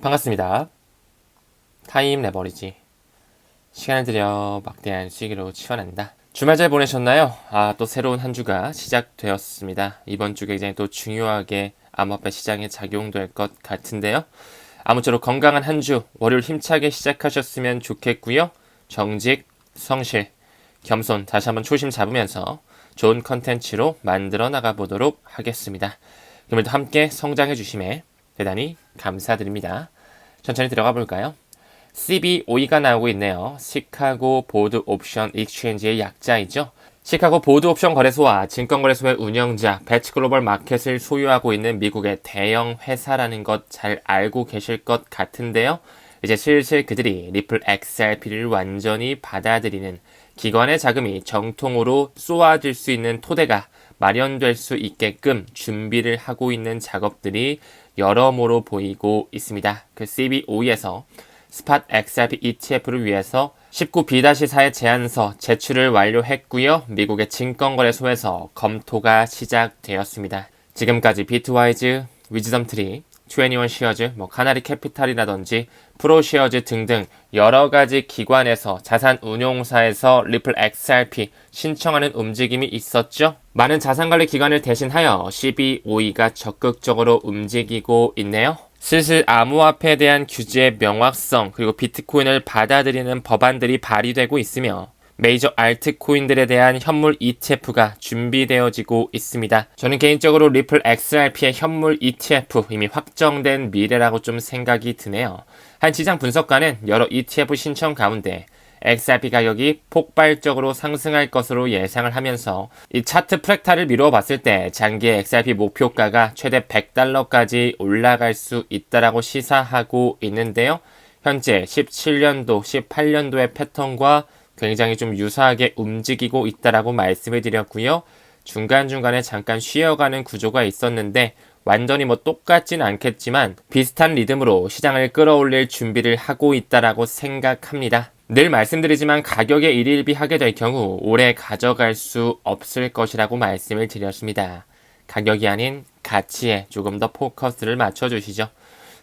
반갑습니다. 타임 레버리지. 시간을 들여 막대한 수익으로 치환한다. 주말 잘 보내셨나요? 아, 또 새로운 한 주가 시작되었습니다. 이번 주 굉장히 또 중요하게 암호화폐 시장에 작용될 것 같은데요. 아무쪼록 건강한 한 주, 월요일 힘차게 시작하셨으면 좋겠고요. 정직, 성실, 겸손 다시 한번 초심 잡으면서 좋은 컨텐츠로 만들어 나가 보도록 하겠습니다. 오늘도 함께 성장해 주심에 대단히 감사드립니다. 천천히 들어가 볼까요? CBOE가 나오고 있네요. 시카고 보드 옵션 익스체인지의 약자이죠. 시카고 보드 옵션 거래소와 증권거래소의 운영자 배치 글로벌 마켓을 소유하고 있는 미국의 대형 회사라는 것 잘 알고 계실 것 같은데요. 이제 슬슬 그들이 리플 XRP를 완전히 받아들이는 기관의 자금이 정통으로 쏘아질 수 있는 토대가 마련될 수 있게끔 준비를 하고 있는 작업들이 여러모로 보이고 있습니다. 그 CBO에서 스팟 XRP ETF를 위해서 19B-4의 제안서 제출을 완료했고요. 미국의 증권거래소에서 검토가 시작되었습니다. 지금까지 비트와이즈, 위즈덤트리, 21 시어즈, 뭐 카나리 캐피탈이라든지 프로 시어즈 등등 여러 가지 기관에서 자산 운용사에서 리플 XRP 신청하는 움직임이 있었죠. 많은 자산관리 기관을 대신하여 CBOE가 적극적으로 움직이고 있네요. 슬슬 암호화폐에 대한 규제의 명확성 그리고 비트코인을 받아들이는 법안들이 발의되고 있으며 메이저 알트코인들에 대한 현물 ETF가 준비되어지고 있습니다. 저는 개인적으로 리플 XRP의 현물 ETF 이미 확정된 미래라고 좀 생각이 드네요. 한 시장 분석가는 여러 ETF 신청 가운데 XRP 가격이 폭발적으로 상승할 것으로 예상을 하면서 이 차트 프랙타를 미루어 봤을 때 장기의 XRP 목표가가 최대 100달러까지 올라갈 수 있다라고 시사하고 있는데요. 현재 17년도, 18년도의 패턴과 굉장히 좀 유사하게 움직이고 있다라고 말씀을 드렸고요. 중간중간에 잠깐 쉬어가는 구조가 있었는데 완전히 뭐 똑같진 않겠지만 비슷한 리듬으로 시장을 끌어올릴 준비를 하고 있다라고 생각합니다. 늘 말씀드리지만 가격에 일일비하게 될 경우 오래 가져갈 수 없을 것이라고 말씀을 드렸습니다. 가격이 아닌 가치에 조금 더 포커스를 맞춰주시죠.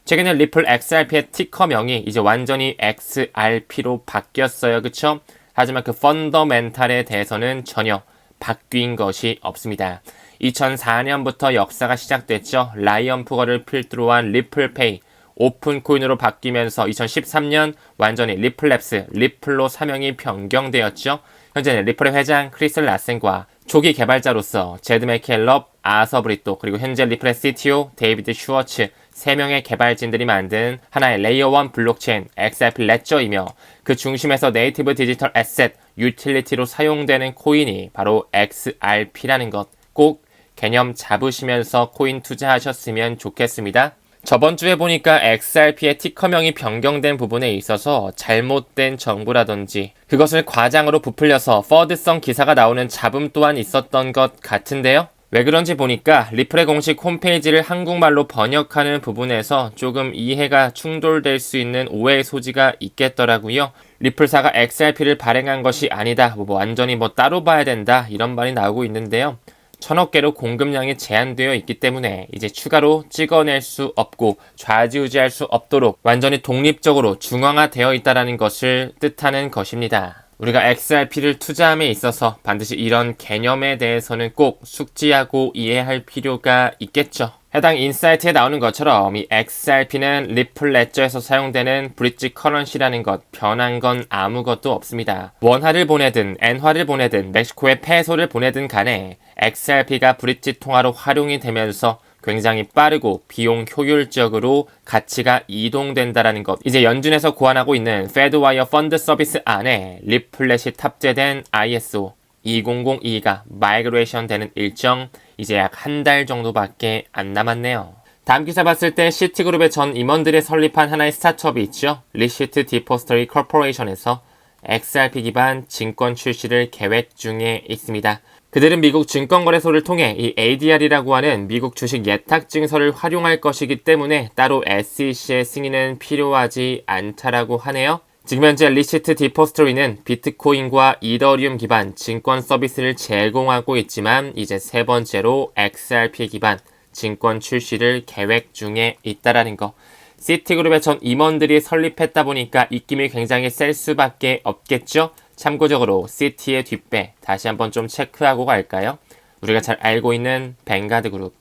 최근에 리플 XRP의 티커명이 이제 완전히 XRP로 바뀌었어요. 그쵸? 하지만 그 펀더멘탈에 대해서는 전혀 바뀐 것이 없습니다. 2004년부터 역사가 시작됐죠. 라이언 푸거를 필두로 한 리플페이, 오픈코인으로 바뀌면서 2013년 완전히 리플랩스, 리플로 사명이 변경되었죠. 현재는 리플의 회장 크리스 라센과 초기 개발자로서 제드 맥켈럽, 아서 브리또, 그리고 현재 리플의 CTO 데이비드 슈워츠 3명의 개발진들이 만든 하나의 레이어 1 블록체인 XRP 레저이며 그 중심에서 네이티브 디지털 에셋 유틸리티로 사용되는 코인이 바로 XRP라는 것 꼭 개념 잡으시면서 코인 투자하셨으면 좋겠습니다. 저번 주에 보니까 XRP의 티커명이 변경된 부분에 있어서 잘못된 정보라든지 그것을 과장으로 부풀려서 퍼드성 기사가 나오는 잡음 또한 있었던 것 같은데요. 왜 그런지 보니까 리플의 공식 홈페이지를 한국말로 번역하는 부분에서 조금 이해가 충돌될 수 있는 오해의 소지가 있겠더라고요. 리플사가 XRP를 발행한 것이 아니다. 뭐 완전히 뭐 따로 봐야 된다. 이런 말이 나오고 있는데요. 천억 개로 공급량이 제한되어 있기 때문에 이제 추가로 찍어낼 수 없고 좌지우지할 수 없도록 완전히 독립적으로 중앙화되어 있다는 것을 뜻하는 것입니다. 우리가 XRP를 투자함에 있어서 반드시 이런 개념에 대해서는 꼭 숙지하고 이해할 필요가 있겠죠. 해당 인사이트에 나오는 것처럼 이 XRP는 리플 레저에서 사용되는 브릿지 커런시라는 것 변한 건 아무것도 없습니다. 원화를 보내든 엔화를 보내든 멕시코에 페소를 보내든 간에 XRP가 브릿지 통화로 활용이 되면서 굉장히 빠르고 비용 효율적으로 가치가 이동된다라는 것. 이제 연준에서 고안하고 있는 페드와이어 펀드 서비스 안에 리플렛이 탑재된 ISO 2002가 마이그레이션 되는 일정 이제 약 한 달 정도밖에 안 남았네요. 다음 기사 봤을 때 시티그룹의 전 임원들이 설립한 하나의 스타트업이 있죠. 리시트 디포스터리 커퍼레이션에서 XRP 기반 증권 출시를 계획 중에 있습니다. 그들은 미국 증권거래소를 통해 이 ADR이라고 하는 미국 주식 예탁 증서를 활용할 것이기 때문에 따로 SEC의 승인은 필요하지 않다라고 하네요. 지금 현재 리시트 디포스토리는 비트코인과 이더리움 기반 증권 서비스를 제공하고 있지만 이제 세 번째로 XRP 기반 증권 출시를 계획 중에 있다라는 거. 시티그룹의 전 임원들이 설립했다 보니까 입김이 굉장히 셀 수밖에 없겠죠? 참고적으로 시티의 뒷배 다시 한번 좀 체크하고 갈까요? 우리가 잘 알고 있는 뱅가드 그룹,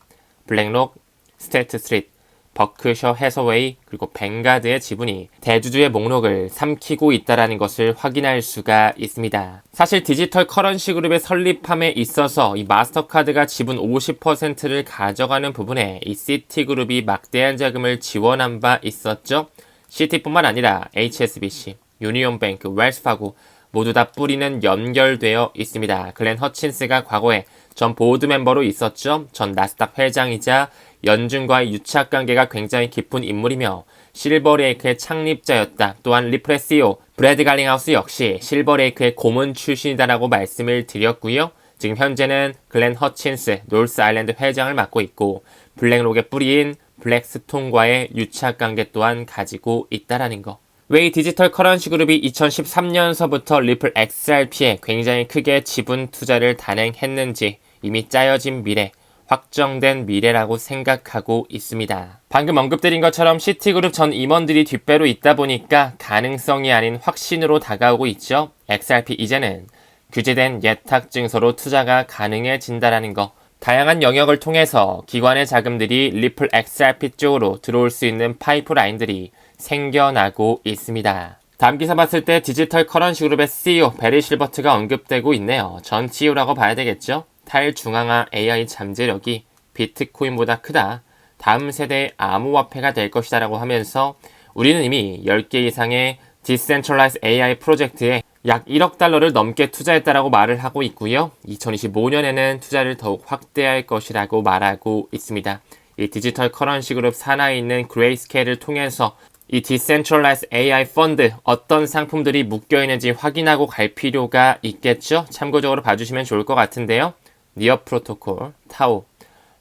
블랙록, 스테이트 스트리트, 버크셔 해서웨이 그리고 뱅가드의 지분이 대주주의 목록을 삼키고 있다는 것을 확인할 수가 있습니다. 사실 디지털 커런시 그룹의 설립함에 있어서 이 마스터카드가 지분 50%를 가져가는 부분에 이 시티 그룹이 막대한 자금을 지원한 바 있었죠. 시티뿐만 아니라 HSBC, 유니온뱅크, 웰스파고 모두 다 뿌리는 연결되어 있습니다. 글렌 허친스가 과거에 전 보드 멤버로 있었죠. 전 나스닥 회장이자 연준과의 유착 관계가 굉장히 깊은 인물이며 실버레이크의 창립자였다. 또한 리프레시오 브래드 갈링하우스 역시 실버레이크의 고문 출신이다라고 말씀을 드렸고요. 지금 현재는 글렌 허친스 놀스 아일랜드 회장을 맡고 있고 블랙록의 뿌리인 블랙스톤과의 유착 관계 또한 가지고 있다라는 거. 웨이 디지털 커런시 그룹이 2013년서부터 리플 XRP에 굉장히 크게 지분 투자를 단행했는지 이미 짜여진 미래, 확정된 미래라고 생각하고 있습니다. 방금 언급드린 것처럼 시티그룹 전 임원들이 뒷배로 있다 보니까 가능성이 아닌 확신으로 다가오고 있죠. XRP 이제는 규제된 예탁 증서로 투자가 가능해진다라는 거. 다양한 영역을 통해서 기관의 자금들이 리플 XRP 쪽으로 들어올 수 있는 파이프라인들이 생겨나고 있습니다. 다음 기사 봤을 때 디지털 커런시 그룹의 CEO 베리 실버트가 언급되고 있네요. 전 CEO라고 봐야 되겠죠? 탈중앙화 AI 잠재력이 비트코인보다 크다. 다음 세대의 암호화폐가 될 것이다 라고 하면서 우리는 이미 10개 이상의 디센트럴라이즈 AI 프로젝트에 약 1억 달러를 넘게 투자했다라고 말을 하고 있고요. 2025년에는 투자를 더욱 확대할 것이라고 말하고 있습니다. 이 디지털 커런시 그룹 산하에 있는 그레이스케일을 통해서 이 디센트럴라이즈 AI 펀드 어떤 상품들이 묶여 있는지 확인하고 갈 필요가 있겠죠? 참고적으로 봐주시면 좋을 것 같은데요. 니어 프로토콜, 타오,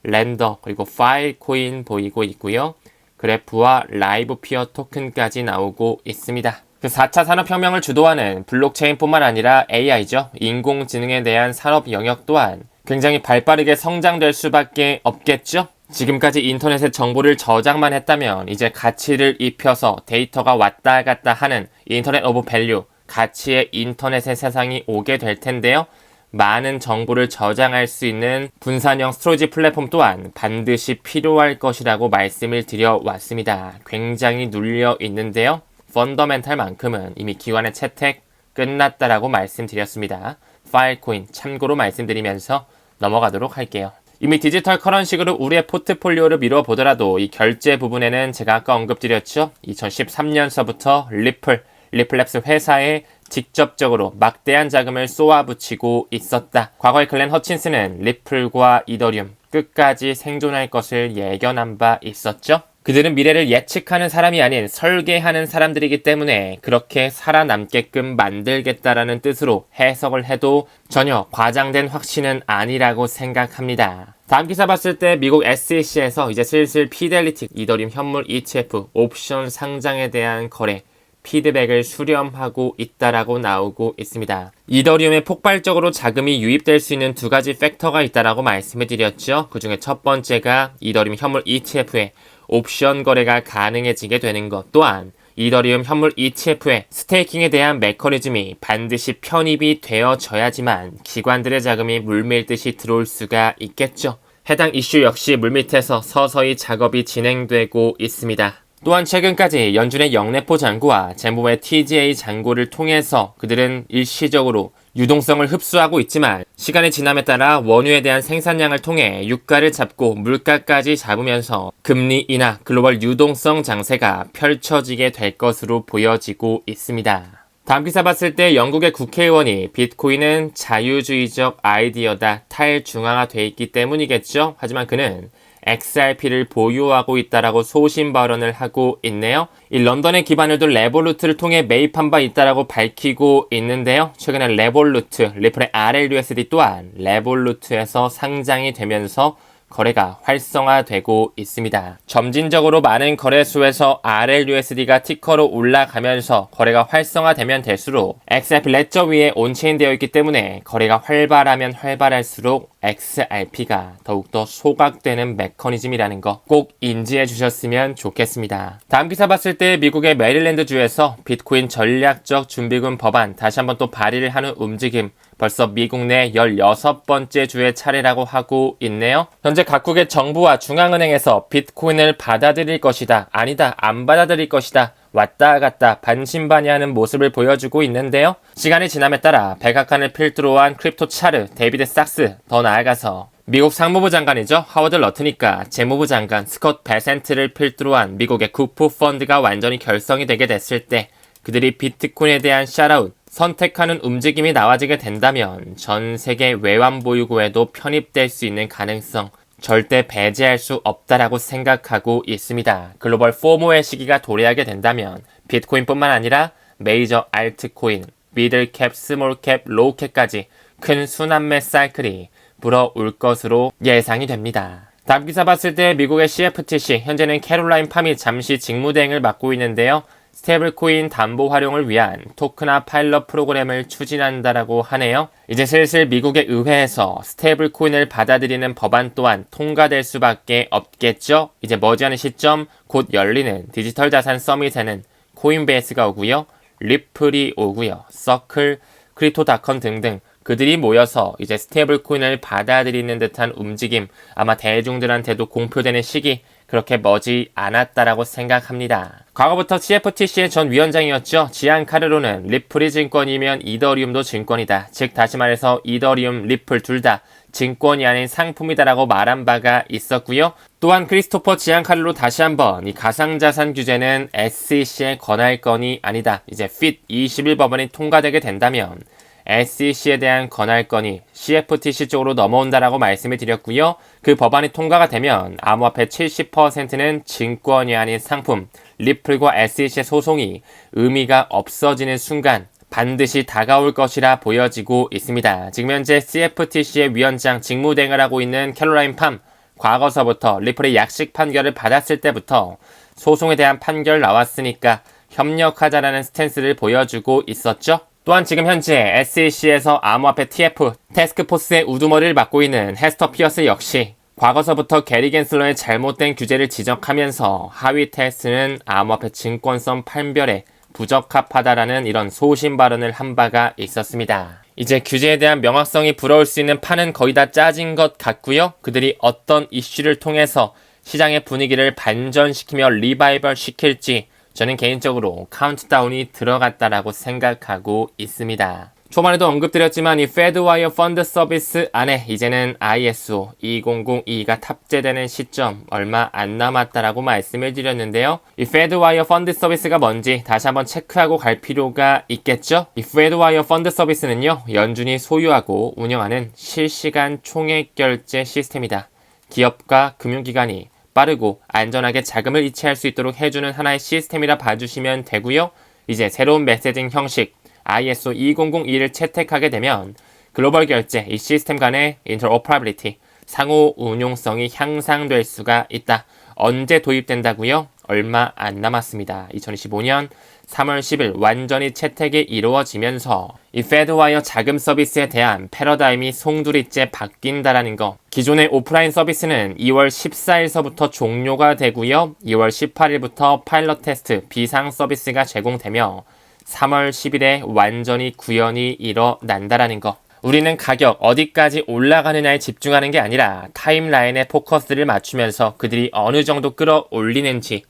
랜더, 그리고 파일 코인 보이고 있고요. 그래프와 라이브 피어 토큰까지 나오고 있습니다. 그 4차 산업혁명을 주도하는 블록체인뿐만 아니라 AI죠. 인공지능에 대한 산업 영역 또한 굉장히 발빠르게 성장될 수밖에 없겠죠. 지금까지 인터넷에 정보를 저장만 했다면 이제 가치를 입혀서 데이터가 왔다 갔다 하는 인터넷 오브 밸류, 가치의 인터넷의 세상이 오게 될 텐데요. 많은 정보를 저장할 수 있는 분산형 스토리지 플랫폼 또한 반드시 필요할 것이라고 말씀을 드려왔습니다. 굉장히 눌려 있는데요. 펀더멘탈만큼은 이미 기관의 채택 끝났다라고 말씀드렸습니다. 파일코인 참고로 말씀드리면서 넘어가도록 할게요. 이미 디지털 커런식으로 우리의 포트폴리오를 미뤄 보더라도 이 결제 부분에는 제가 아까 언급드렸죠. 2013년서부터 리플, 리플랩스 회사에 직접적으로 막대한 자금을 쏘아붙이고 있었다. 과거의 글렌 허친스는 리플과 이더리움 끝까지 생존할 것을 예견한 바 있었죠. 그들은 미래를 예측하는 사람이 아닌 설계하는 사람들이기 때문에 그렇게 살아남게끔 만들겠다라는 뜻으로 해석을 해도 전혀 과장된 확신은 아니라고 생각합니다. 다음 기사 봤을 때 미국 SEC에서 이제 슬슬 피델리티 이더리움 현물 ETF 옵션 상장에 대한 거래 피드백을 수렴하고 있다라고 나오고 있습니다. 이더리움에 폭발적으로 자금이 유입될 수 있는 두 가지 팩터가 있다라고 말씀을 드렸죠. 그 중에 첫 번째가 이더리움 현물 ETF에 옵션 거래가 가능해지게 되는 것 또한 이더리움 현물 ETF의 스테이킹에 대한 메커니즘이 반드시 편입이 되어져야지만 기관들의 자금이 물밀듯이 들어올 수가 있겠죠. 해당 이슈 역시 물밑에서 서서히 작업이 진행되고 있습니다. 또한 최근까지 연준의 영내포 장구와 재무부의 TGA 장구를 통해서 그들은 일시적으로 유동성을 흡수하고 있지만 시간의 지남에 따라 원유에 대한 생산량을 통해 유가를 잡고 물가까지 잡으면서 금리 인하 글로벌 유동성 장세가 펼쳐지게 될 것으로 보여지고 있습니다. 다음 기사 봤을 때 영국의 국회의원이 비트코인은 자유주의적 아이디어다 탈중앙화 돼 있기 때문이겠죠. 하지만 그는 XRP를 보유하고 있다라고 소신 발언을 하고 있네요. 이 런던에 기반을 둔 레볼루트를 통해 매입한 바 있다라고 밝히고 있는데요. 최근에 레볼루트, 리플의 RLUSD 또한 레볼루트에서 상장이 되면서 거래가 활성화되고 있습니다. 점진적으로 많은 거래소에서 RLUSD가 티커로 올라가면서 거래가 활성화되면 될수록 XRP 레저 위에 온체인 되어 있기 때문에 거래가 활발하면 활발할수록 XRP가 더욱더 소각되는 메커니즘이라는 거 꼭 인지해 주셨으면 좋겠습니다. 다음 기사 봤을 때 미국의 메릴랜드 주에서 비트코인 전략적 준비금 법안 다시 한번 또 발의를 하는 움직임 벌써 미국 내 16번째 주의 차례라고 하고 있네요. 현재 각국의 정부와 중앙은행에서 비트코인을 받아들일 것이다. 아니다. 안 받아들일 것이다. 왔다 갔다 반신반의하는 모습을 보여주고 있는데요. 시간이 지남에 따라 백악관을 필두로 한 크립토 차르, 데이비드 sak스, 더 나아가서 미국 상무부 장관이죠. 하워드 러트니까 재무부 장관 스콧 베센트를 필두로 한 미국의 국부 펀드가 완전히 결성이 되게 됐을 때 그들이 비트코인에 대한 샤라웃, 선택하는 움직임이 나와지게 된다면 전 세계 외환 보유고에도 편입될 수 있는 가능성 절대 배제할 수 없다라고 생각하고 있습니다. 글로벌 포모의 시기가 도래하게 된다면 비트코인뿐만 아니라 메이저 알트코인, 미들캡, 스몰캡, 로우캡까지 큰 순환매 사이클이 불어올 것으로 예상이 됩니다. 다음 기사 봤을 때 미국의 CFTC, 현재는 캐롤라인 팜이 잠시 직무대행을 맡고 있는데요. 스테이블코인 담보 활용을 위한 토크나 파일럿 프로그램을 추진한다라고 하네요. 이제 슬슬 미국의 의회에서 스테이블코인을 받아들이는 법안 또한 통과될 수밖에 없겠죠. 이제 머지않은 시점 곧 열리는 디지털 자산 서밋에는 코인베이스가 오고요. 리플이 오고요. 서클, 크리토닷컴 등등 그들이 모여서 이제 스테이블 코인을 받아들이는 듯한 움직임 아마 대중들한테도 공표되는 시기 그렇게 머지 않았다라고 생각합니다. 과거부터 CFTC의 전 위원장이었죠. 지안 카르로는 리플이 증권이면 이더리움도 증권이다. 즉 다시 말해서 이더리움, 리플 둘 다 증권이 아닌 상품이다라고 말한 바가 있었고요. 또한 크리스토퍼 지안카르로 다시 한번 이 가상자산 규제는 SEC의 권할 건이 아니다. 이제 FIT 21법안이 통과되게 된다면 SEC에 대한 권할건이 CFTC 쪽으로 넘어온다라고 말씀을 드렸고요. 그 법안이 통과가 되면 암호화폐 70%는 증권이 아닌 상품, 리플과 SEC의 소송이 의미가 없어지는 순간 반드시 다가올 것이라 보여지고 있습니다. 지금 현재 CFTC의 위원장 직무대행을 하고 있는 캐롤라인 팜, 과거서부터 리플의 약식 판결을 받았을 때부터 소송에 대한 판결 나왔으니까 협력하자라는 스탠스를 보여주고 있었죠. 또한 지금 현재 SEC에서 암호화폐 TF 테스크포스의 우두머리를 맡고 있는 헤스터 피어스 역시 과거서부터 게리 겐슬러의 잘못된 규제를 지적하면서 하위 테스트는 암호화폐 증권성 판별에 부적합하다라는 이런 소신 발언을 한 바가 있었습니다. 이제 규제에 대한 명확성이 불어올 수 있는 판은 거의 다 짜진 것 같고요. 그들이 어떤 이슈를 통해서 시장의 분위기를 반전시키며 리바이벌 시킬지 저는 개인적으로 카운트다운이 들어갔다라고 생각하고 있습니다. 초반에도 언급드렸지만 이 페드와이어 펀드 서비스 안에 이제는 ISO 2002가 탑재되는 시점 얼마 안 남았다라고 말씀을 드렸는데요. 이 페드와이어 펀드 서비스가 뭔지 다시 한번 체크하고 갈 필요가 있겠죠? 이 페드와이어 펀드 서비스는요, 연준이 소유하고 운영하는 실시간 총액 결제 시스템이다. 기업과 금융기관이 빠르고 안전하게 자금을 이체할 수 있도록 해주는 하나의 시스템이라 봐주시면 되고요. 이제 새로운 메시징 형식 ISO 2002를 채택하게 되면 글로벌 결제 이 시스템 간의 인터오퍼라빌리티 상호 운용성이 향상될 수가 있다. 언제 도입된다고요? 얼마 안 남았습니다. 2025년 3월 10일 완전히 채택이 이루어지면서 이 페드와이어 자금 서비스에 대한 패러다임이 송두리째 바뀐다라는 거. 기존의 오프라인 서비스는 2월 14일서부터 종료가 되고요. 2월 18일부터 파일럿 테스트 비상 서비스가 제공되며 3월 10일에 완전히 구현이 일어난다라는 거. 우리는 가격 어디까지 올라가느냐에 집중하는 게 아니라 타임라인에 포커스를 맞추면서 그들이 어느 정도 끌어올리는지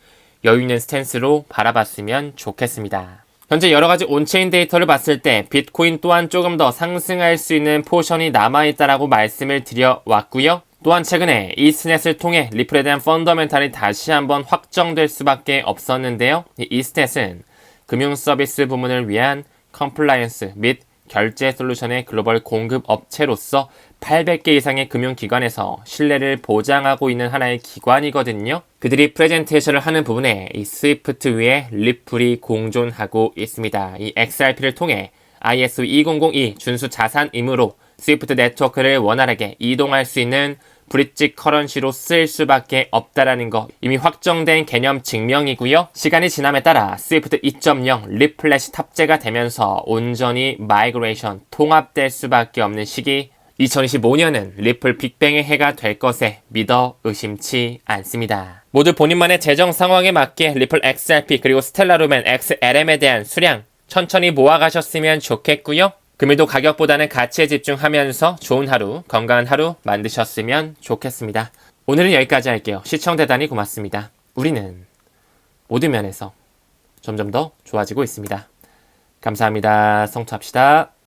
여유 있는 스탠스로 바라봤으면 좋겠습니다. 현재 여러 가지 온체인 데이터를 봤을 때 비트코인 또한 조금 더 상승할 수 있는 포션이 남아있다라고 말씀을 드려왔고요. 또한 최근에 이스넷을 통해 리플에 대한 펀더멘탈이 다시 한번 확정될 수밖에 없었는데요. 이 스탯은 금융 서비스 부문을 위한 컴플라이언스 및 결제 솔루션의 글로벌 공급 업체로서 800개 이상의 금융기관에서 신뢰를 보장하고 있는 하나의 기관이거든요. 그들이 프레젠테이션을 하는 부분에 이 스위프트 위에 리플이 공존하고 있습니다. 이 XRP를 통해 ISO 2002 준수 자산임으로 스위프트 네트워크를 원활하게 이동할 수 있는 브릿지 커런시로 쓸 수밖에 없다라는 거 이미 확정된 개념 증명이고요. 시간이 지남에 따라 스위프트 2.0 리플렛이 탑재가 되면서 온전히 마이그레이션 통합될 수밖에 없는 시기 2025년은 리플 빅뱅의 해가 될 것에 믿어 의심치 않습니다. 모두 본인만의 재정 상황에 맞게 리플 XRP 그리고 스텔라루멘 XLM에 대한 수량 천천히 모아가셨으면 좋겠고요. 금일도 가격보다는 가치에 집중하면서 좋은 하루, 건강한 하루 만드셨으면 좋겠습니다. 오늘은 여기까지 할게요. 시청 대단히 고맙습니다. 우리는 모든 면에서 점점 더 좋아지고 있습니다. 감사합니다. 성투합시다.